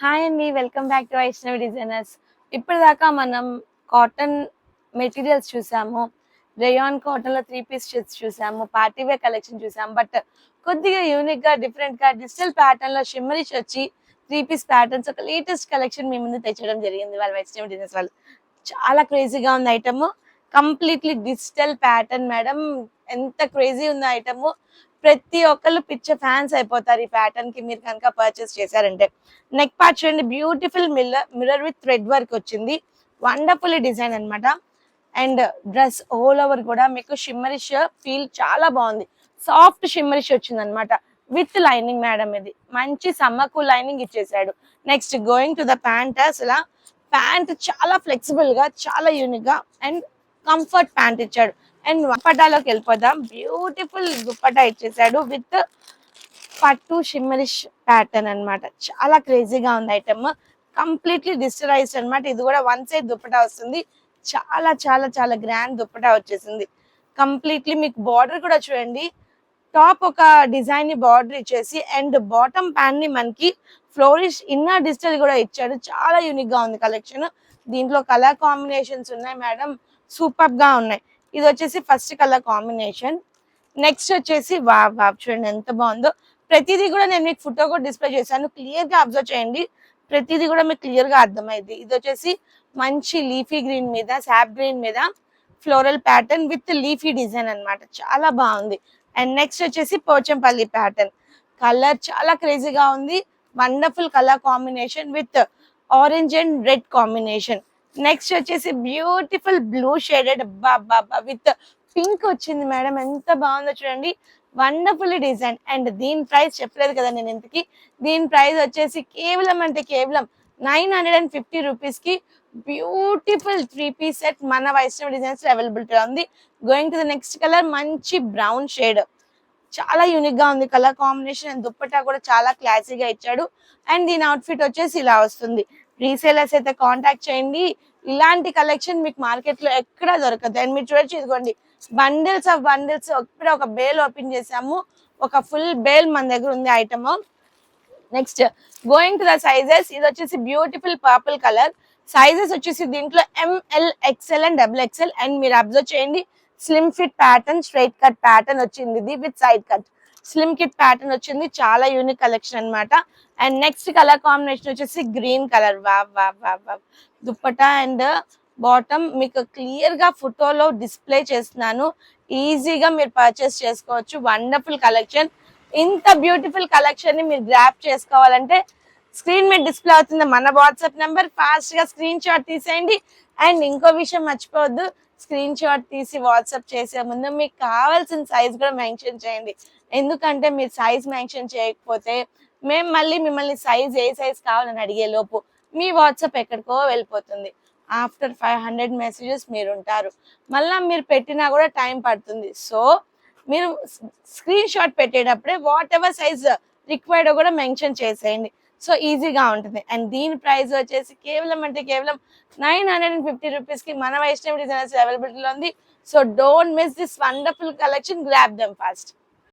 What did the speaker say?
Hi అండి welcome back to Vaishnavi designers ఇప్పటిదాకా మనం కాటన్ మెటీరియల్స్ చూసాము రేయాన్ కాటన్లో త్రీ పీస్ షర్ట్స్ చూసాము పార్టీవే కలెక్షన్ చూసాము. బట్ కొద్దిగా యూనిక్గా డిఫరెంట్గా డిఫరెంట్గా డిజిటల్ ప్యాటర్న్లో షిమ్మరిష్ వచ్చి త్రీ పీస్ ప్యాటర్న్స్ ఒక లేటెస్ట్ కలెక్షన్ మీ ముందు తెచ్చడం జరిగింది వాళ్ళ వైష్ణవి డిజైనర్స్ వాళ్ళు. చాలా క్రేజీగా ఉంది item completely digital pattern madam ఎంత క్రేజీ ఉంది ఐటమ్ ప్రతి ఒక్కళ్ళు పిచ్చ ఫ్యాన్స్ అయిపోతారు ఈ ప్యాటర్న్కి మీరు కనుక పర్చేస్ చేశారంటే. నెక్ పార్ట్ చూడండి beautiful miller mirror with thread work వచ్చింది. వండర్ఫుల్ డిజైన్ అన్నమాట. అండ్ డ్రెస్ ఆల్ ఓవర్ కూడా మీకు షిమ్మరిష్ ఫీల్ చాలా బాగుంది. సాఫ్ట్ షిమ్మరిష్ వచ్చింది అనమాట విత్ లైనింగ్ మేడం ఇది. మంచి సమ్మకు లైనింగ్ ఇచ్చేసాడు. Next going to the pant అసలు. ప్యాంట్ చాలా ఫ్లెక్సిబుల్గా చాలా యూనిక్గా అండ్ కంఫర్ట్ ప్యాంట్ ఇచ్చాడు. అండ్ దుప్పటాలోకి వెళ్ళిపోదాం. బ్యూటిఫుల్ దుప్పటా ఇచ్చేసాడు విత్ పట్టు షిమ్మరిష్ ప్యాటర్న్ అన్నమాట. చాలా క్రేజీగా ఉంది ఐటమ్ కంప్లీట్లీ డిస్టరైజ్డ్ అన్నమాట. ఇది కూడా వన్ సైడ్ దుప్పటా వస్తుంది. చాలా చాలా చాలా గ్రాండ్ దుప్పటా వచ్చేసింది. కంప్లీట్లీ మీకు బార్డర్ కూడా చూడండి. టాప్ ఒక డిజైన్ని బార్డర్ ఇచ్చేసి అండ్ బాటమ్ ప్యాంట్ని మనకి ఫ్లోరిష్ ఇన్నర్ డిజిటల్ కూడా ఇచ్చాడు. చాలా యూనిక్గా ఉంది కలెక్షన్ దీంట్లో కలర్ కాంబినేషన్స్ ఉన్నాయి మేడం సూపర్గా ఉన్నాయి. ఇది వచ్చేసి ఫస్ట్ కలర్ కాంబినేషన్. నెక్స్ట్ వచ్చేసి వా వా చూడండి ఎంత బాగుందో. ప్రతిదీ కూడా నేను మీకు ఫోటో కూడా డిస్ప్లే చేశాను. క్లియర్గా అబ్జర్వ్ చేయండి. ప్రతిదీ కూడా మీకు క్లియర్గా అర్థమైంది ఇది వచ్చేసి మంచి లీఫీ గ్రీన్ మీద శాప్ గ్రీన్ మీద floral pattern with leafy design అన్నమాట. చాలా బాగుంది. అండ్ నెక్స్ట్ వచ్చేసి పోచంపల్లి ప్యాటర్న్ కలర్ చాలా క్రేజీగా ఉంది. Wonderful colour combination with orange and red combination next వచ్చేసి beautiful blue shaded with pink వచ్చింది మేడం. ఎంత బాగుందో చూడండి. వండర్ఫుల్ డిజైన్ అండ్ దీని ప్రైస్ చెప్పలేదు కదా నేను ఇంతకి. దీని ప్రైస్ వచ్చేసి కేవలం అంటే కేవలం నైన్ హండ్రెడ్ అండ్ ఫిఫ్టీ రూపీస్కి బ్యూటిఫుల్ త్రీ పీస్ సెట్ మన వైష్ణవ డిజైన్స్ అవైలబిలిటీ ఉంది. Going to the next colour మంచి బ్రౌన్ షేడ్ చాలా యూనిక్గా ఉంది. కలర్ కాంబినేషన్ అండ్ దుప్పట్టా కూడా చాలా క్లాసీగా ఇచ్చాడు. అండ్ దీని అవుట్ఫిట్ వచ్చేసి ఇలా వస్తుంది. రీసేలర్స్ అయితే కాంటాక్ట్ చేయండి. ఇలాంటి కలెక్షన్ మీకు మార్కెట్లో ఎక్కడా దొరకదు. అండ్ మీరు చూడొచ్చు ఇదిగోండి బండిల్స్ ఆఫ్ బండిల్స్ ఇప్పుడే ఒక బేల్ ఓపెన్ చేసాము ఒక ఫుల్ బేల్ మన దగ్గర ఉంది item. Next going to the sizes ఇది వచ్చేసి బ్యూటిఫుల్ పర్పుల్ కలర్. సైజెస్ వచ్చేసి దీంట్లో M L XL and double XL and మీరు అబ్జర్వ్ చేయండి slim fit pattern straight cut pattern వచ్చింది ఇది with side cut. Slim kit pattern వచ్చింది. చాలా యూనిక్ కలెక్షన్ అన్నమాట. అండ్ నెక్స్ట్ కలర్ కాంబినేషన్ వచ్చేసి గ్రీన్ కలర్ వా వా వా వా దుప్పటా అండ్ బాటమ్ మీకు క్లియర్గా ఫోటోలో డిస్ప్లే చేస్తున్నాను. ఈజీగా మీరు పర్చేస్ చేసుకోవచ్చు. వండర్ఫుల్ కలెక్షన్ ఇంత బ్యూటిఫుల్ కలెక్షన్ని మీరు గ్రాప్ చేసుకోవాలంటే స్క్రీన్ మీద డిస్ప్లే అవుతుంది మన వాట్సాప్ నెంబర్ ఫాస్ట్గా స్క్రీన్ షాట్ తీసేయండి. అండ్ ఇంకో విషయం మర్చిపోవద్దు. స్క్రీన్ షాట్ తీసి వాట్సాప్ చేసే ముందు మీకు కావాల్సిన సైజ్ కూడా మెన్షన్ చేయండి. ఎందుకంటే మీరు సైజ్ మెన్షన్ చేయకపోతే మేము మళ్ళీ మిమ్మల్ని సైజ్ ఏ సైజ్ కావాలని అడిగే లోపు మీ వాట్సాప్ ఎక్కడికో వెళ్ళిపోతుంది. ఆఫ్టర్ ఫైవ్ హండ్రెడ్ మెసేజెస్ మీరు ఉంటారు. మళ్ళీ మీరు పెట్టినా కూడా టైం పడుతుంది. సో మీరు స్క్రీన్ షాట్ పెట్టేటప్పుడే వాట్ ఎవర్ సైజ్ రిక్వైర్డ్ కూడా మెన్షన్ చేసేయండి. సో ఈజీగా ఉంటుంది. అండ్ దీని ప్రైస్ వచ్చేసి కేవలం అంటే కేవలం నైన్ హండ్రెడ్ అండ్ ఫిఫ్టీ రూపీస్కి మన వైష్ణవ్ డిజైనర్స్ అవైలబిలిటీలో ఉంది. So don't miss this wonderful collection. Grab them fast